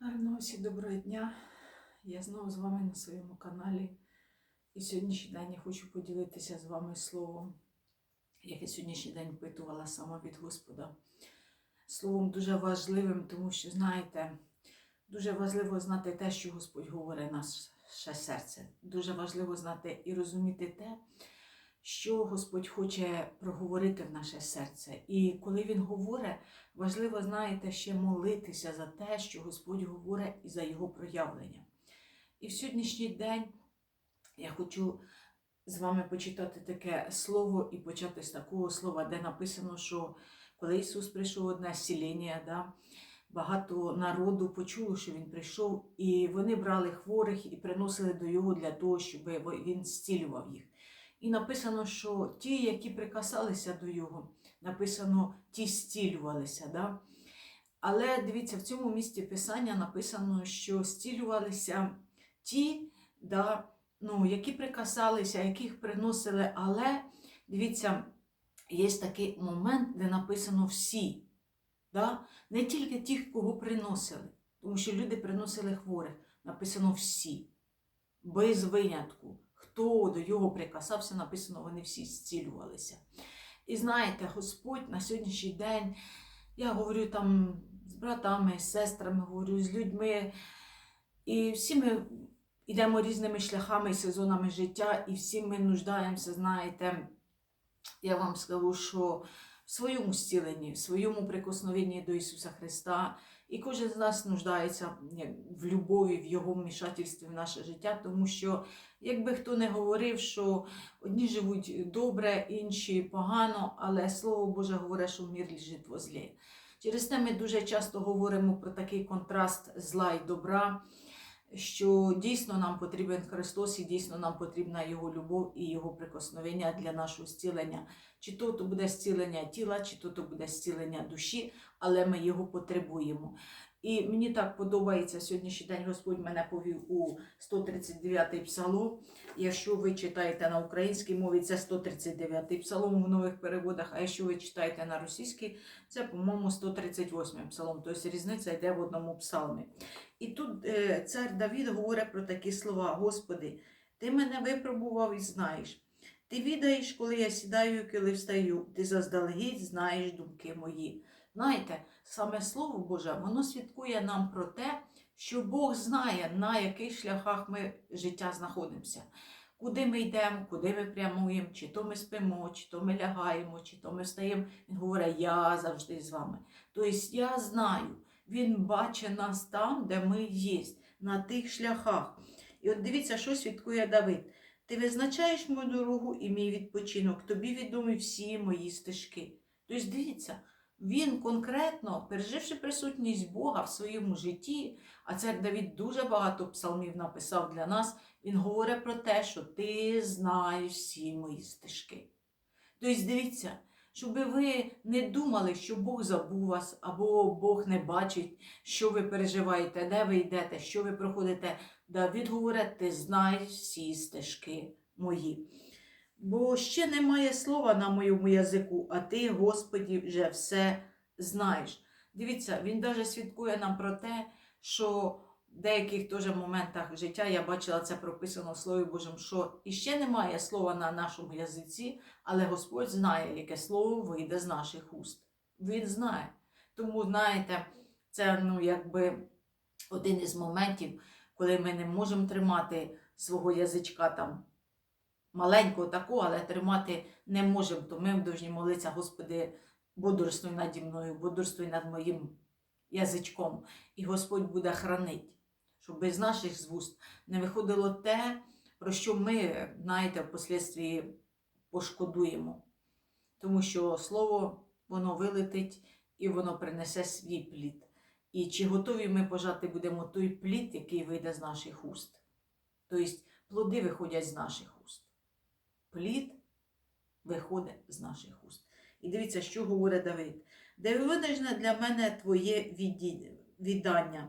Гарного всім доброго дня. Я знову з вами на своєму каналі. І сьогоднішній день я хочу поділитися з вами словом, яке сьогоднішній день впитувала сама від Господа. Словом дуже важливим, тому що, знаєте, дуже важливо знати те, що Господь говорить наше серце. Дуже важливо знати і розуміти те, що Господь хоче проговорити в наше серце. І коли Він говорить, важливо, знаєте, ще молитися за те, що Господь говорить і за Його проявлення. І в сьогоднішній день я хочу з вами почитати таке слово і почати з такого слова, де написано, що коли Ісус прийшов одне сілення, да, багато народу почуло, що Він прийшов, і вони брали хворих і приносили до Його для того, щоб Він зцілював їх. І написано, що ті, які прикасалися до Його, написано, ті зцілювалися. Да? Але дивіться, в цьому місці Писання написано, що зцілювалися ті, да, ну, які прикасалися, яких приносили. Але дивіться, є такий момент, де написано всі. Да? Не тільки ті, кого приносили, тому що люди приносили хворих, написано всі, без винятку. Хто до його прикасався, написано, вони всі зцілювалися. І знаєте, Господь на сьогоднішній день, я говорю там з братами, з сестрами, говорю з людьми. І всі ми йдемо різними шляхами і сезонами життя, і всі ми нуждаємося, знаєте, я вам скажу, що в своєму зціленні, в своєму прикосновенні до Ісуса Христа. І кожен з нас нуждається в любові, в Його вмішательстві в наше життя, тому що, якби хто не говорив, що одні живуть добре, інші погано, але Слово Боже говорить, що мір лежить возле. Через те ми дуже часто говоримо про такий контраст зла і добра, що дійсно нам потрібен Христос і дійсно нам потрібна Його любов і Його прикосновення для нашого зцілення. Чи то то буде зцілення тіла, чи то то буде зцілення душі, але ми його потребуємо. І мені так подобається сьогоднішній день Господь мене повів у 139-й псалом. Якщо ви читаєте на українській мові, це 139-й псалом в нових переводах, а якщо ви читаєте на російській, це, по-моєму, 138-й псалом. Тобто різниця йде в одному псалмі. І тут е, цар Давід говорить про такі слова: Господи, ти мене випробував і знаєш. Ти відаєш, коли я сідаю, коли встаю, ти заздалегідь знаєш думки мої. Знаєте, саме Слово Боже, воно свідкує нам про те, що Бог знає, на яких шляхах ми життя знаходимося, куди ми йдемо, куди ми прямуємо, чи то ми спимо, чи то ми лягаємо, чи то ми встаємо. Він говорить, я завжди з вами. Тобто я знаю, Він бачить нас там, де ми є, на тих шляхах. І от дивіться, що свідкує Давид. Ти визначаєш мою дорогу і мій відпочинок, тобі відомі всі мої стежки. Тобто, дивіться, він конкретно, переживши присутність Бога в своєму житті, а цар Давід дуже багато псалмів написав для нас, він говорить про те, що ти знаєш всі мої стежки. Тобто, дивіться, щоб ви не думали, що Бог забув вас, або Бог не бачить, що ви переживаєте, де ви йдете, що ви проходите. Давід говорить, ти знаєш всі стежки мої. Бо ще немає слова на моєму язику, а ти, Господі, вже все знаєш. Дивіться, він навіть свідкує нам про те, що в деяких теж моментах життя я бачила це прописано в Слові Божому, що іще немає слова на нашому язиці, але Господь знає, яке слово вийде з наших уст. Він знає. Тому, знаєте, це ну, якби один із моментів коли ми не можемо тримати свого язичка там маленького такого, але тримати не можемо, то ми повинні молитися, Господи, бодрствуй наді мною, бодрствуй над моїм язичком. І Господь буде хранити, щоб без наших з вуст не виходило те, про що ми, знаєте, впоследствії пошкодуємо. Тому що слово, воно вилетить і воно принесе свій плід. І чи готові ми пожати будемо той плід, який вийде з наших уст? Тобто плоди виходять з наших уст. Плід виходить з наших уст. І дивіться, що говорить Давид. Дивовижне для мене твоє віддання.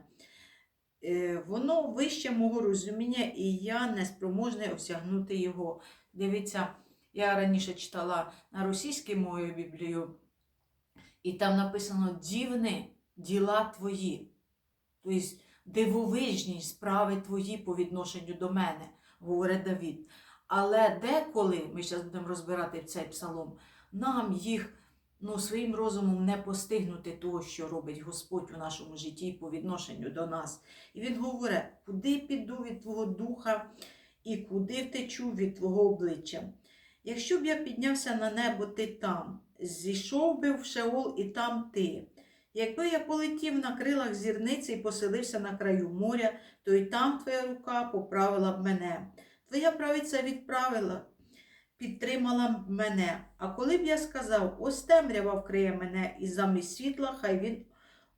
Е, воно вище мого розуміння, і я не спроможний осягнути його. Дивіться, я раніше читала на російській мові Біблію, і там написано дівне діла твої. Тобто дивовижні справи твої по відношенню до мене, говорить Давід. Але деколи, ми зараз будемо розбирати цей псалом, нам їх ну, своїм розумом не постигнути того, що робить Господь у нашому житті по відношенню до нас. І він говорить, куди піду від Твого духа і куди втечу від Твого обличчя. Якщо б я піднявся на небо, ти там, зійшов би в Шеол і там ти. Якби я полетів на крилах зірниці і поселився на краю моря, то й там твоя рука поправила б мене. Твоя правиця відправила, підтримала мене. А коли б я сказав, ось темрява вкриє мене, і замість світла хай він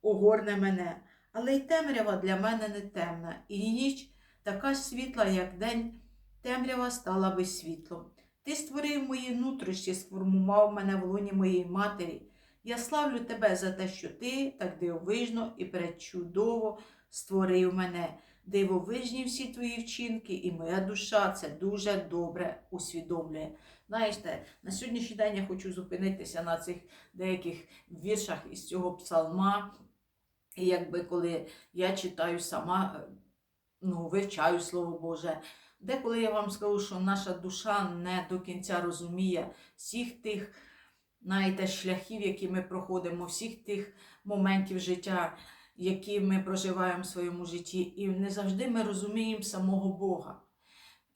огорне мене. Але й темрява для мене не темна, і ніч така світла, як день, темрява стала би світлом. Ти створив мої нутрощі, сформував мене в луні моєї матері. Я славлю тебе за те, що ти так дивовижно і пречудово створив мене. Дивовижні всі твої вчинки, і моя душа це дуже добре усвідомлює. Знаєте, на сьогоднішній день я хочу зупинитися на цих деяких віршах із цього псалма. І якби коли я читаю сама, е, ну, вивчаю Слово Боже, деколи я вам скажу, що наша душа не до кінця розуміє всіх тих, знаєте, шляхів, які ми проходимо, всіх тих моментів життя, які ми проживаємо в своєму житті, і не завжди ми розуміємо самого Бога.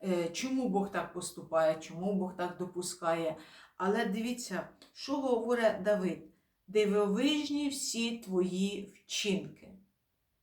Е, Чому Бог так поступає, чому Бог так допускає. Але дивіться, що говорить Давид. Дивовижні всі твої вчинки.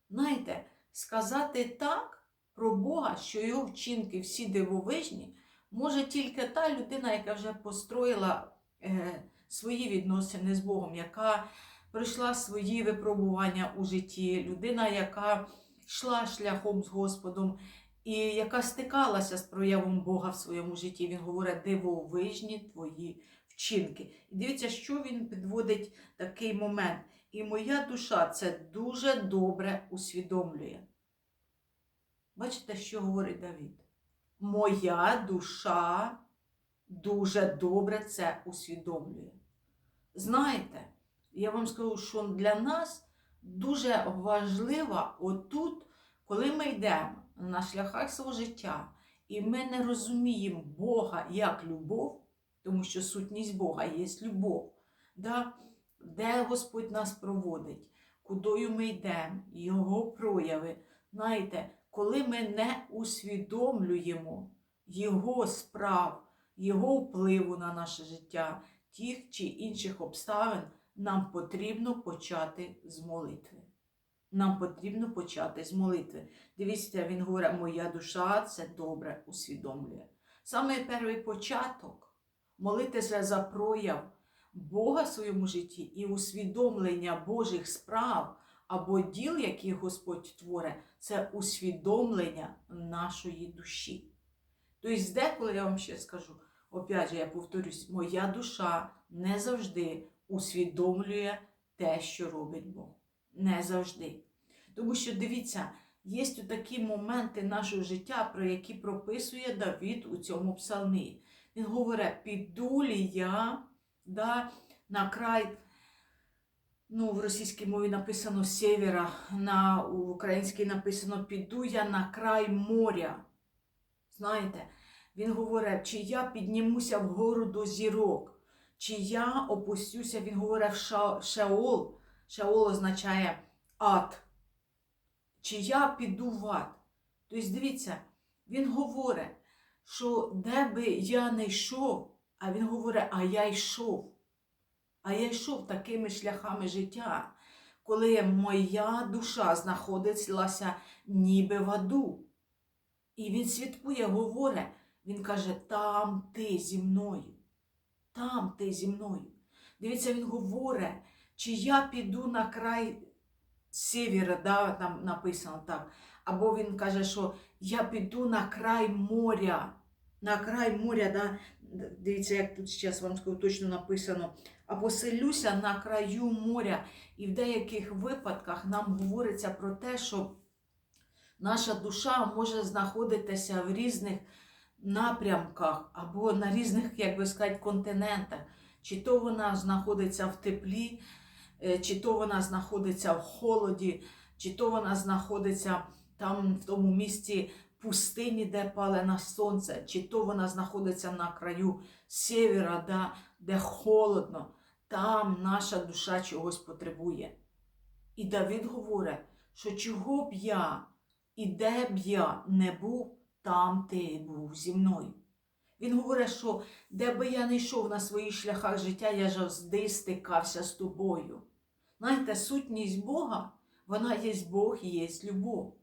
Знаєте, сказати так про Бога, що його вчинки всі дивовижні, може тільки та людина, яка вже построїла е, свої відносини з Богом, яка пройшла свої випробування у житті, людина, яка йшла шляхом з Господом і яка стикалася з проявом Бога в своєму житті. Він говорить, дивовижні твої вчинки. І дивіться, що він підводить такий момент. І моя душа це дуже добре усвідомлює. Бачите, що говорить Давід? Моя душа дуже добре це усвідомлює. Знаєте, я вам скажу, що для нас дуже важливо отут, коли ми йдемо на шляхах свого життя, і ми не розуміємо Бога як любов, тому що сутність Бога є любов, да? де Господь нас проводить, кудою ми йдемо, Його прояви. Знаєте, коли ми не усвідомлюємо Його справ, Його впливу на наше життя, тих чи інших обставин, нам потрібно почати з молитви. Нам потрібно почати з молитви. Дивіться, він говорить, моя душа це добре усвідомлює. Саме перший початок молитися за прояв Бога в своєму житті і усвідомлення Божих справ або діл, які Господь творить, це усвідомлення нашої душі. Тобто, деколи я вам ще скажу, опять же, я повторюсь, моя душа не завжди усвідомлює те, що робить Бог. Не завжди. Тому що дивіться, є такі моменти нашого життя, про які прописує Давід у цьому псалмі. Він говорить, піду лі я да, на край, ну, в російській мові написано севера, на, в українській написано піду я на край моря. Знаєте, він говорить, чи я піднімуся вгору до зірок, чи я опустюся, він говорить в Шеол. Шеол означає ад. Чи я піду в ад. Тобто, дивіться, він говорить, що де би я не йшов, а він говорить, а я йшов. А я йшов такими шляхами життя, коли моя душа знаходилася ніби в аду. І він свідкує, говорить, він каже, там ти зі мною. Там ти зі мною. Дивіться, він говорить, чи я піду на край севера, да, там написано так. Або він каже, що я піду на край моря. На край моря, да, дивіться, як тут зараз вам скажу, точно написано, а поселюся на краю моря. І в деяких випадках нам говориться про те, що наша душа може знаходитися в різних напрямках або на різних, як би сказати, континентах. Чи то вона знаходиться в теплі, чи то вона знаходиться в холоді, чи то вона знаходиться там в тому місці пустині, де пале на сонце, чи то вона знаходиться на краю сєвєра, да, де холодно, там наша душа чогось потребує. І Давид говорить, що чого б я і де б я не був, там ти був зі мною. Він говорить, що де би я не йшов на своїх шляхах життя, я завжди стикався з тобою. Знаєте, сутність Бога, вона є Бог і є любов.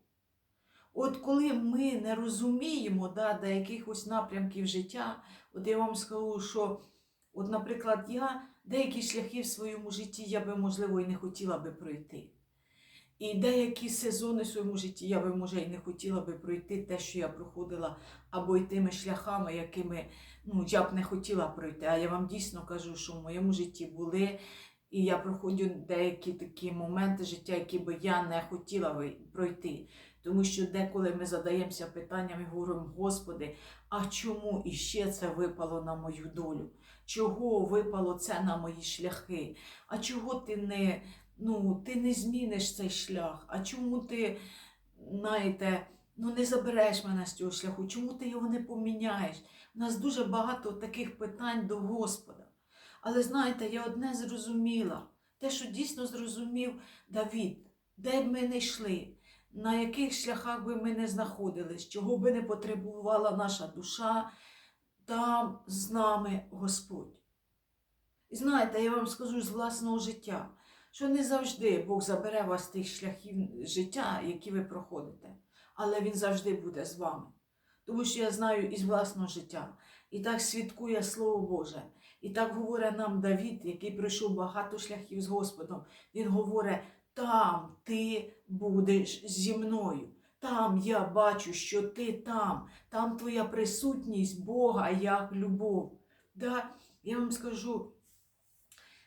От коли ми не розуміємо да, до якихось напрямків життя, от я вам скажу, що, от, наприклад, я деякі шляхи в своєму житті я би, можливо, і не хотіла би пройти. І деякі сезони в своєму житті я би, може, і не хотіла би пройти те, що я проходила, або й тими шляхами, якими ну, я б не хотіла пройти. А я вам дійсно кажу, що в моєму житті були, і я проходжу деякі такі моменти життя, які би я не хотіла би пройти. Тому що деколи ми задаємося питанням і говоримо, Господи, а чому іще це випало на мою долю? Чого випало це на мої шляхи? А чого ти не, ну, ти не зміниш цей шлях? А чому ти, знаєте, ну, не забереш мене з цього шляху? Чому ти його не поміняєш? У нас дуже багато таких питань до Господа. Але знаєте, я одне зрозуміла, те, що дійсно зрозумів Давід, де б ми не йшли, на яких шляхах би ми не знаходились, чого би не потребувала наша душа, там з нами Господь. І знаєте, я вам скажу з власного життя, що не завжди Бог забере вас тих шляхів життя, які ви проходите, але Він завжди буде з вами. Тому що я знаю із власного життя. І так свідкує Слово Боже. І так говорить нам Давід, який пройшов багато шляхів з Господом. Він говорить, там ти будеш зі мною. Там я бачу, що ти там, там твоя присутність Бога як любов. Да? Я вам скажу,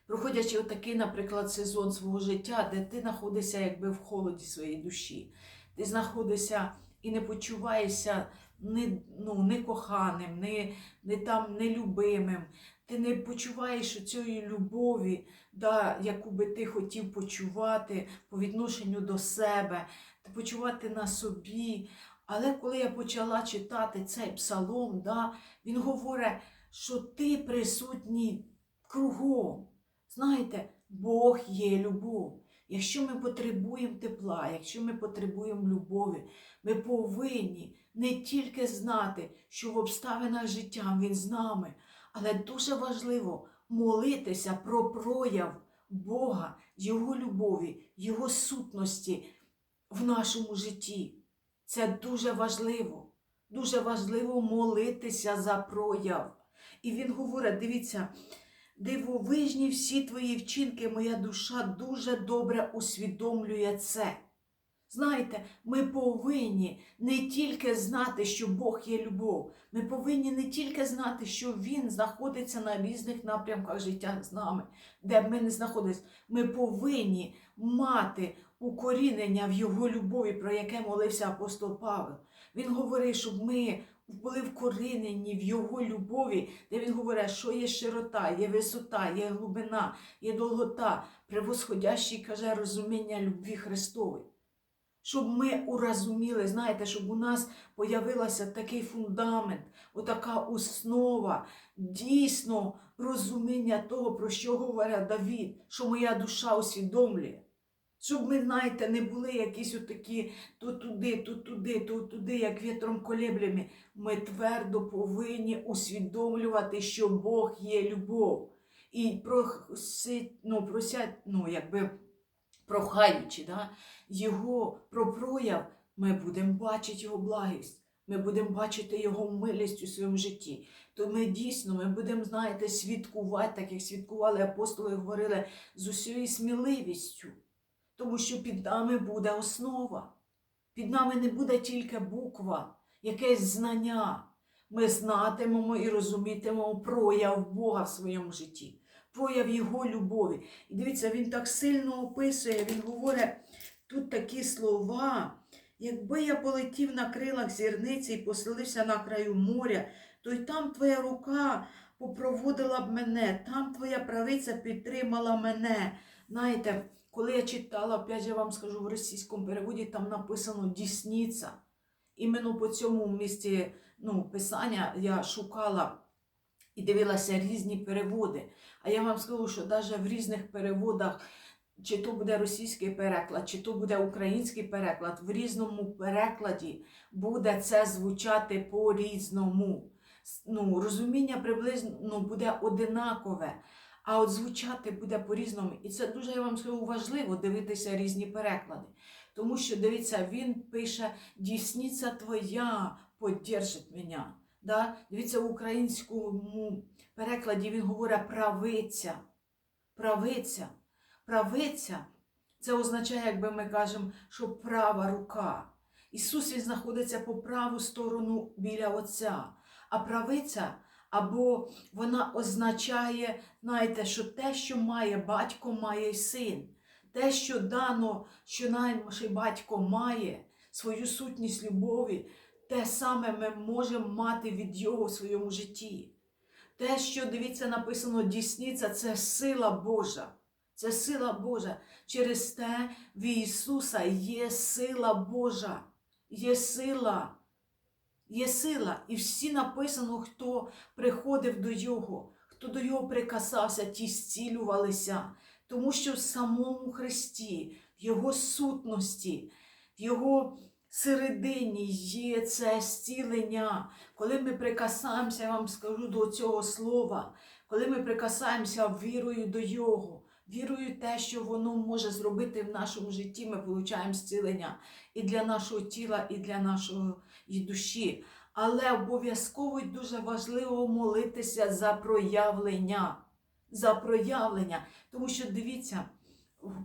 проходячи отакий, наприклад, сезон свого життя, де ти знаходишся якби в холоді своєї душі, ти знаходишся і не почуваєшся не, ну, не коханим, не, не там нелюбимим, ти не почуваєш цієї любові, да, яку би ти хотів почувати по відношенню до себе, почувати на собі. Але коли я почала читати цей псалом, да, він говорить, що ти присутній кругом. Знаєте, Бог є любов. Якщо ми потребуємо тепла, якщо ми потребуємо любові, ми повинні не тільки знати, що в обставинах життя Він з нами, але дуже важливо молитися про прояв Бога, Його любові, Його сутності в нашому житті. Це дуже важливо. Дуже важливо молитися за прояв. І він говорить: дивіться, дивовижні всі твої вчинки, моя душа дуже добре усвідомлює це. Знаєте, ми повинні не тільки знати, що Бог є любов, ми повинні не тільки знати, що Він знаходиться на різних напрямках життя з нами, де ми не знаходились. Ми повинні мати укорінення в Його любові, про яке молився апостол Павел. Він говорив, щоб ми були вкорінені в Його любові, де він говорить, що є широта, є висота, є глибина, є долгота, превосходящий, каже, розуміння любві Христової. Щоб ми урозуміли, знаєте, щоб у нас появилася такий фундамент, отака основа, дійсно розуміння того, про що говорить Давід, що моя душа усвідомлює. Щоб ми, знаєте, не були якісь отакі то туди, то туди, то туди, як вітром колеблями. Ми твердо повинні усвідомлювати, що Бог є любов. І просить, ну, просять, ну, якби прохаючи, да, його про прояв, ми будемо бачити його благість, ми будемо бачити його милість у своєму житті. То ми дійсно ми будемо, знаєте, свідкувати, так як свідкували апостоли, говорили з усією сміливістю. Тому що під нами буде основа. Під нами не буде тільки буква, якесь знання. Ми знатимемо і розумітимемо прояв Бога в своєму житті, прояв Його любові. І дивіться, він так сильно описує, він говорить тут такі слова. Якби я полетів на крилах зірниці і поселився на краю моря, то й там твоя рука попроводила б мене, там твоя правиця підтримала мене. Знаєте, коли я читала, опять я вам скажу в російському переводі, там написано Дісниця. Іменно по цьому місці ну, писання я шукала і дивилася різні переводи. А я вам скажу, що навіть в різних переводах, чи то буде російський переклад, чи то буде український переклад, в різному перекладі буде це звучати по-різному. Ну, розуміння приблизно буде одинакове, а от звучати буде по-різному. І це дуже я вам скажу важливо дивитися різні переклади. Тому що дивіться, він пише Дісниця твоя поддержить мене. Да? Дивіться, в українському перекладі він говорить правиця. Правиця. Правиця це означає, якби ми кажемо, що права рука. Ісус він знаходиться по праву сторону біля Отця. А правиця або вона означає, знаєте, що те, що має батько, має й син. Те, що дано, що наймаший батько має свою сутність любові, те саме ми можемо мати від Його в своєму житті. Те, що дивіться, написано дісниця, це сила Божа. Це сила Божа. Через те в Ісуса є сила Божа. Є сила. Є сила. І всі написано, хто приходив до Його, хто до Його прикасався, ті зцілювалися. Тому що в самому Христі, в Його сутності, в Його середині є це зцілення. Коли ми прикасаємося, я вам скажу до цього слова, коли ми прикасаємося вірою до Його, вірою в те, що воно може зробити в нашому житті, ми отримуємо зцілення і для нашого тіла, і для нашої душі. Але обов'язково дуже важливо молитися за проявлення. За проявлення. Тому що дивіться,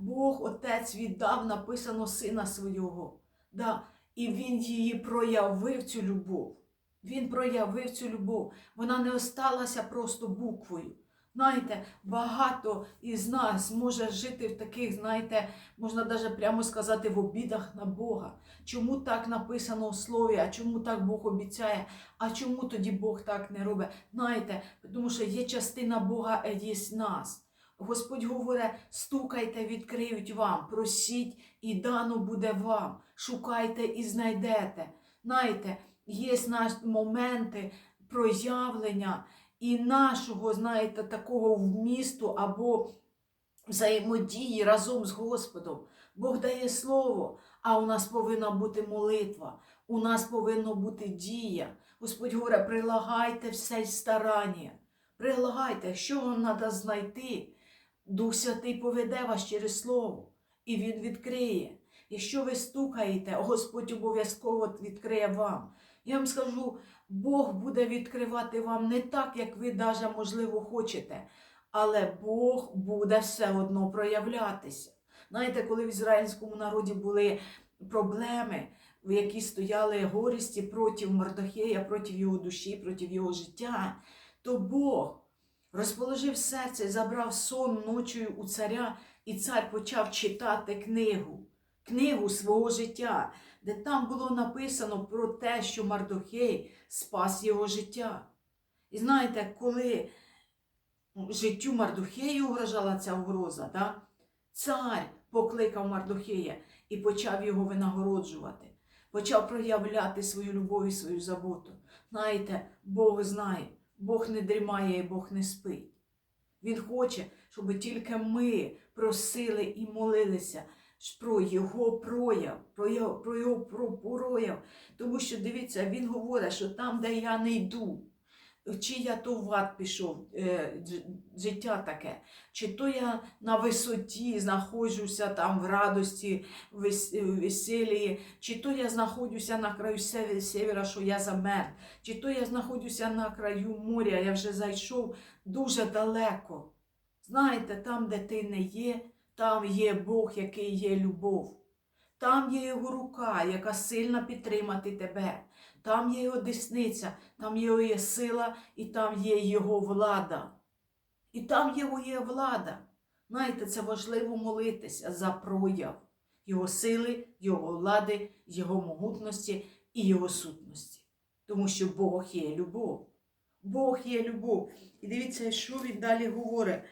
Бог Отець віддав написано Сина Свого. Да, і Він її проявив цю любов. Він проявив цю любов. Вона не осталася просто буквою. Знаєте, багато із нас може жити в таких, знаєте, можна навіть прямо сказати, в обідах на Бога. Чому так написано у слові, а чому так Бог обіцяє, а чому тоді Бог так не робить? Знаєте, тому що є частина Бога, є нас. Господь говорить, стукайте, відкриють вам, просіть, і дано буде вам. Шукайте і знайдете. Знаєте, є наші моменти проявлення і нашого, знаєте, такого вмісту або взаємодії разом з Господом. Бог дає слово, а у нас повинна бути молитва, у нас повинна бути дія. Господь говорить, прилагайте все старання. Прилагайте, що вам треба знайти. Дух Святий поведе вас через Слово, і Він відкриє. Якщо ви стукаєте, Господь обов'язково відкриє вам. Я вам скажу, Бог буде відкривати вам не так, як ви даже, можливо, хочете, але Бог буде все одно проявлятися. Знаєте, коли в ізраїльському народі були проблеми, в які стояли горісті проти Мардохея, проти його душі, проти його життя, то Бог розположив серце, забрав сон ночою у царя, і цар почав читати книгу, книгу свого життя, де там було написано про те, що Мардохей спас його життя. І знаєте, коли життю Мардухею угрожала ця угроза, да? цар покликав Мардухея і почав його винагороджувати, почав проявляти свою любов і свою заботу. Знаєте, Бог знає, Бог не дрімає і Бог не спить. Він хоче, щоб тільки ми просили і молилися про його прояв, про його, про його про- прояв. Тому що дивіться, він говорить, що там, де я не йду, чи я то в ад пішов, е, життя таке, чи то я на висоті знаходжуся там в радості, в вес- веселі, чи то я знаходжуся на краю севера, що я замер, чи то я знаходжуся на краю моря, я вже зайшов дуже далеко. Знаєте, там, де ти не є, там є Бог, який є любов. Там є його рука, яка сильна підтримати тебе. Там є його десниця, там його є сила, і там є його влада. І там його є влада. Знаєте, це важливо молитися за прояв його сили, його влади, його могутності і його сутності. Тому що Бог є любов. Бог є любов. І дивіться, що він далі говорить.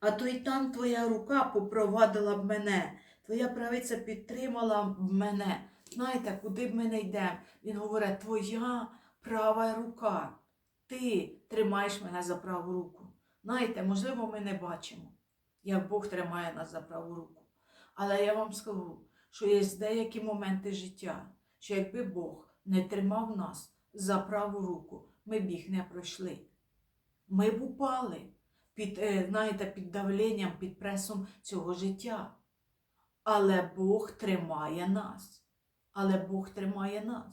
А то й там твоя рука попровадила б мене, твоя правиця підтримала б мене. Знаєте, куди б ми не йдемо? Він говорить, твоя права рука. Ти тримаєш мене за праву руку. Знаєте, можливо, ми не бачимо, як Бог тримає нас за праву руку. Але я вам скажу, що є деякі моменти життя, що якби Бог не тримав нас за праву руку, ми б їх не пройшли. Ми б упали під, е, знаєте, під давленням, під пресом цього життя. Але Бог тримає нас. Але Бог тримає нас.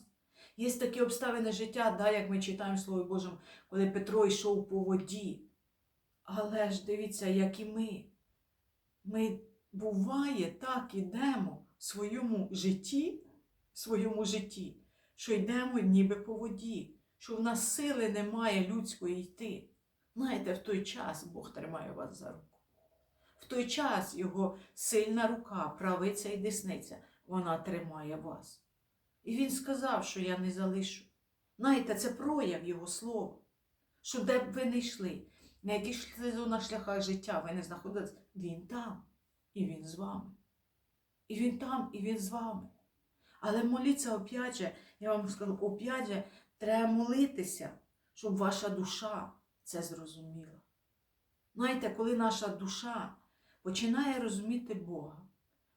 Є такі обставини життя, да, як ми читаємо в Слові Божому, коли Петро йшов по воді. Але ж дивіться, як і ми. Ми буває, так ідемо в своєму житті, в своєму житті, що йдемо ніби по воді, що в нас сили немає людської йти. Знаєте, в той час Бог тримає вас за руку. В той час його сильна рука, правиця і десниця, вона тримає вас. І він сказав, що я не залишу. Знаєте, це прояв Його слова. Що де б ви не йшли, на яких на шляхах життя ви не знаходились, він там, і він з вами. І він там, і він з вами. Але моліться опять я вам скажу, опять треба молитися, щоб ваша душа це зрозуміла. Знаєте, коли наша душа починає розуміти Бога,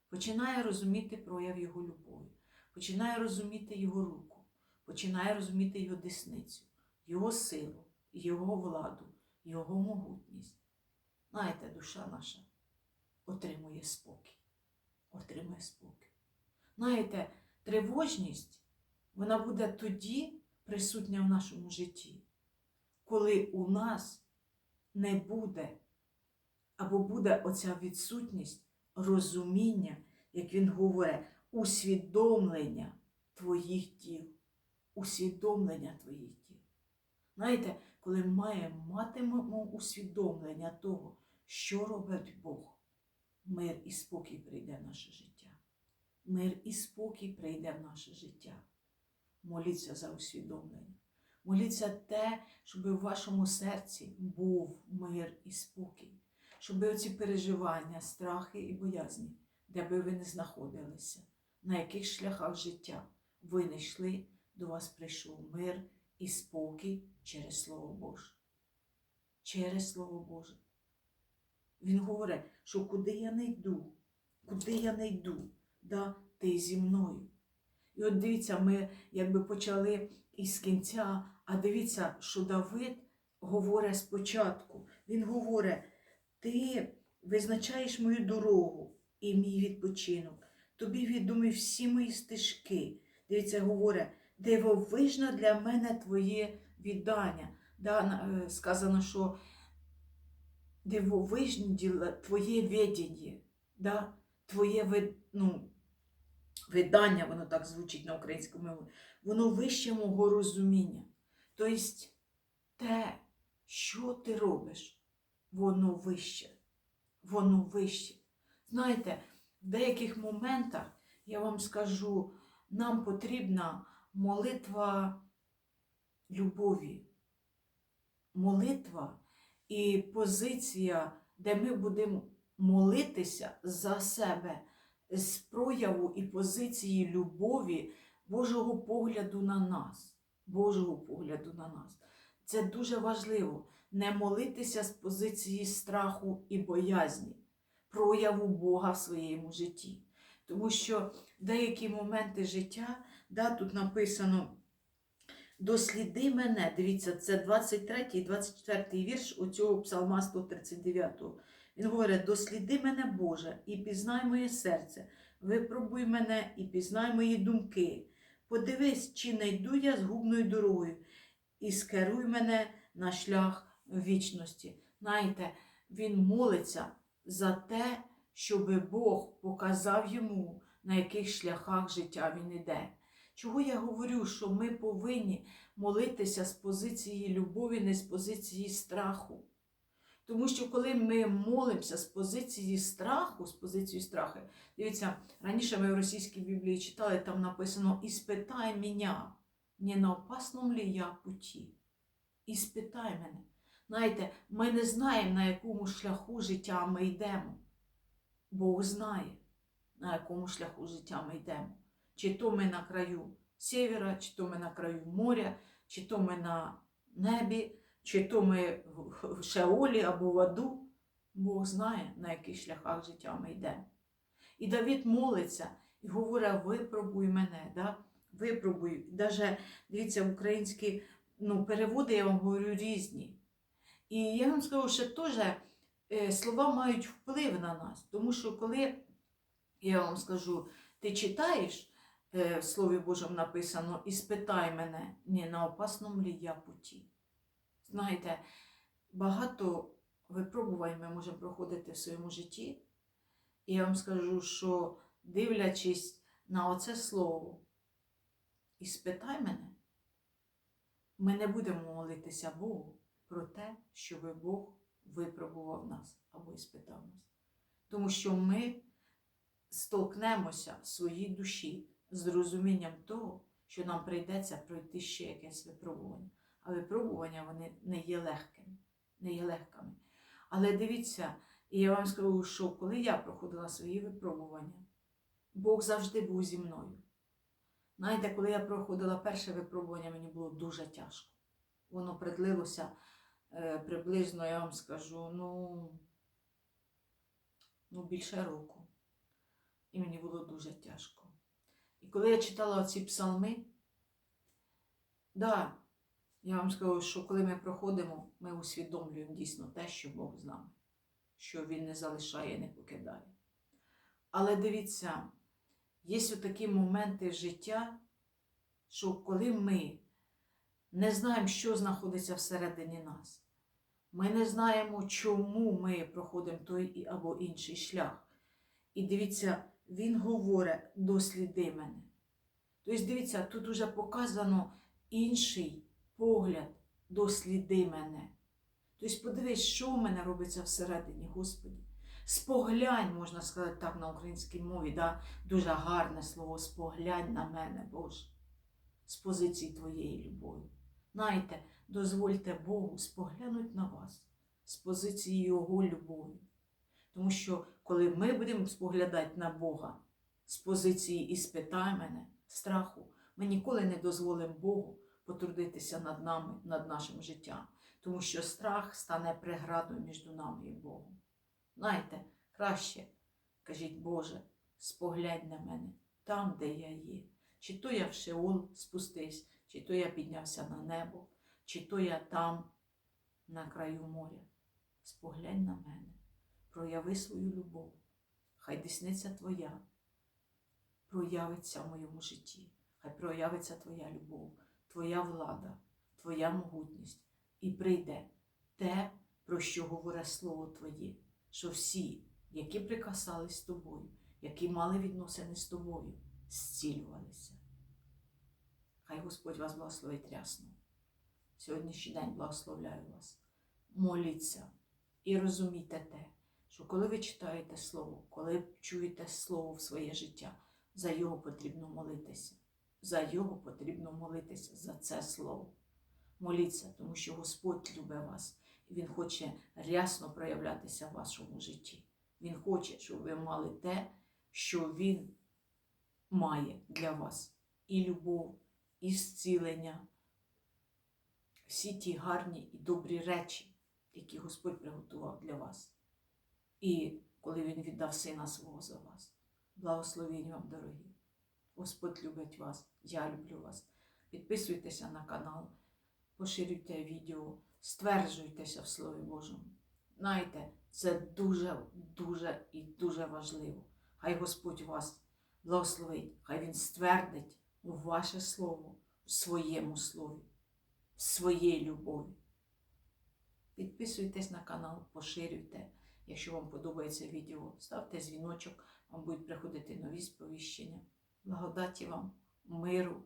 починає розуміти прояв Його любові, починає розуміти Його руку, починає розуміти Його десницю, Його силу, Його владу, Його могутність. Знаєте, душа наша отримує спокій. Отримує спокій. Знаєте, тривожність, вона буде тоді присутня в нашому житті, коли у нас не буде або буде оця відсутність розуміння, як він говорить, усвідомлення твоїх діл, усвідомлення твоїх діл. Знаєте, коли ми матимемо усвідомлення того, що робить Бог, мир і спокій прийде в наше життя. Мир і спокій прийде в наше життя. Моліться за усвідомлення. Моліться те, щоб у вашому серці був мир і спокій, щоб оці переживання, страхи і боязні, де би ви не знаходилися, на яких шляхах життя ви не йшли, до вас прийшов мир і спокій через Слово Боже. Через Слово Боже. Він говорить, що куди я не йду, куди я не йду, да, ти зі мною. І от дивіться, ми якби почали із кінця, а дивіться, що Давид говорить спочатку. Він говорить, ти визначаєш мою дорогу і мій відпочинок. Тобі відомі всі мої стежки. Дивіться, говорить, дивовижно для мене твоє віддання. Да, е, сказано, що дивовижні діла, твоє віддання, да, твоє ну, видання, воно так звучить на українському мові, воно вище мого розуміння. Тобто те, що ти робиш, воно вище. Воно вище. Знаєте, в деяких моментах, я вам скажу, нам потрібна молитва любові. Молитва і позиція, де ми будемо молитися за себе з прояву і позиції любові Божого погляду на нас. Божого погляду на нас. Це дуже важливо не молитися з позиції страху і боязні, прояву Бога в своєму житті. Тому що деякі моменти життя, да, тут написано досліди мене, дивіться, це 23 і 24 вірш у цього псалма 139. Він говорить: досліди мене, Боже, і пізнай моє серце, випробуй мене і пізнай мої думки. Подивись, чи не йду я згубною дорогою, і скеруй мене на шлях вічності. Знаєте, він молиться за те, щоб Бог показав йому, на яких шляхах життя він іде. Чого я говорю, що ми повинні молитися з позиції любові, не з позиції страху. Тому що коли ми молимося з позиції страху, з позиції страху, дивіться, раніше ми в російській Біблії читали, там написано «Іспитай мене, не на опасному ли я путі? Іспитай мене. Знаєте, ми не знаємо, на якому шляху життя ми йдемо. Бог знає, на якому шляху життя ми йдемо. Чи то ми на краю севера, чи то ми на краю моря, чи то ми на небі, чи то ми в Шеолі або в аду. Бог знає, на яких шляхах життя ми йдемо. І Давід молиться і говорить: випробуй мене, да? випробуй. Даже, дивіться, українські ну, переводи, я вам говорю, різні. І я вам скажу, що теж е, слова мають вплив на нас. Тому що коли, я вам скажу, ти читаєш, е, в Слові Божому написано, і спитай мене, не на опасному лі я путі. Знаєте, багато випробувань ми можемо проходити в своєму житті. І я вам скажу, що дивлячись на оце слово, і спитай мене, ми не будемо молитися Богу про те, щоб Бог випробував нас або іспитав нас. Тому що ми столкнемося в своїй душі з розумінням того, що нам прийдеться пройти ще якесь випробування. А випробування вони не є легкими, не є легкими. Але дивіться, і я вам скажу, що коли я проходила свої випробування, Бог завжди був зі мною. Знаєте, коли я проходила перше випробування, мені було дуже тяжко. Воно придлилося е, приблизно, я вам скажу, ну, ну, більше року. І мені було дуже тяжко. І коли я читала ці псалми, да, я вам скажу, що коли ми проходимо, ми усвідомлюємо дійсно те, що Бог з нами, що Він не залишає і не покидає. Але дивіться, є такі моменти життя, що коли ми не знаємо, що знаходиться всередині нас, ми не знаємо, чому ми проходимо той або інший шлях. І дивіться, він говорить, досліди мене. Тобто, дивіться, тут уже показано інший погляд, досліди мене. Тобто, подивись, що в мене робиться всередині, Господі. Споглянь, можна сказати так на українській мові, да? дуже гарне слово, споглянь на мене, Боже, з позиції Твоєї любові. Знаєте, дозвольте Богу споглянути на вас з позиції Його любові. Тому що коли ми будемо споглядати на Бога з позиції і спитай мене, страху, ми ніколи не дозволимо Богу потрудитися над нами, над нашим життям. Тому що страх стане преградою між нами і Богом. Знаєте, краще кажіть, Боже, споглянь на мене там, де я є. Чи то я в Шеол спустився, чи то я піднявся на небо, чи то я там, на краю моря. Споглянь на мене, прояви свою любов. Хай десниця Твоя проявиться в моєму житті. Хай проявиться Твоя любов, Твоя влада, Твоя могутність. І прийде те, про що говорить Слово Твоє, що всі, які прикасались з тобою, які мали відносини з тобою, зцілювалися. Хай Господь вас благословить рясно. Сьогоднішній день благословляю вас. Моліться і розумійте те, що коли ви читаєте Слово, коли чуєте Слово в своє життя, за його потрібно молитися. За його потрібно молитися, за це Слово. Моліться, тому що Господь любить вас, Він хоче рясно проявлятися в вашому житті. Він хоче, щоб ви мали те, що Він має для вас. І любов, і зцілення, всі ті гарні і добрі речі, які Господь приготував для вас. І коли Він віддав сина свого за вас. Благословінь вам, дорогі. Господь любить вас, я люблю вас. Підписуйтеся на канал, поширюйте відео, стверджуйтеся в Слові Божому. Знаєте, це дуже, дуже і дуже важливо. Хай Господь вас благословить, хай Він ствердить у ваше слово в своєму слові, в своїй любові. Підписуйтесь на канал, поширюйте. Якщо вам подобається відео, ставте дзвіночок, вам будуть приходити нові сповіщення. Благодаті вам, миру.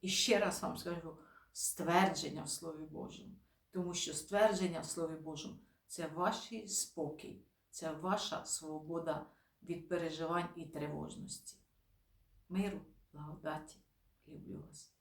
І ще раз вам скажу ствердження в Слові Божому. Тому що ствердження в Слові Божому це ваш спокій, це ваша свобода від переживань і тривожності. Миру, благодаті, люблю вас.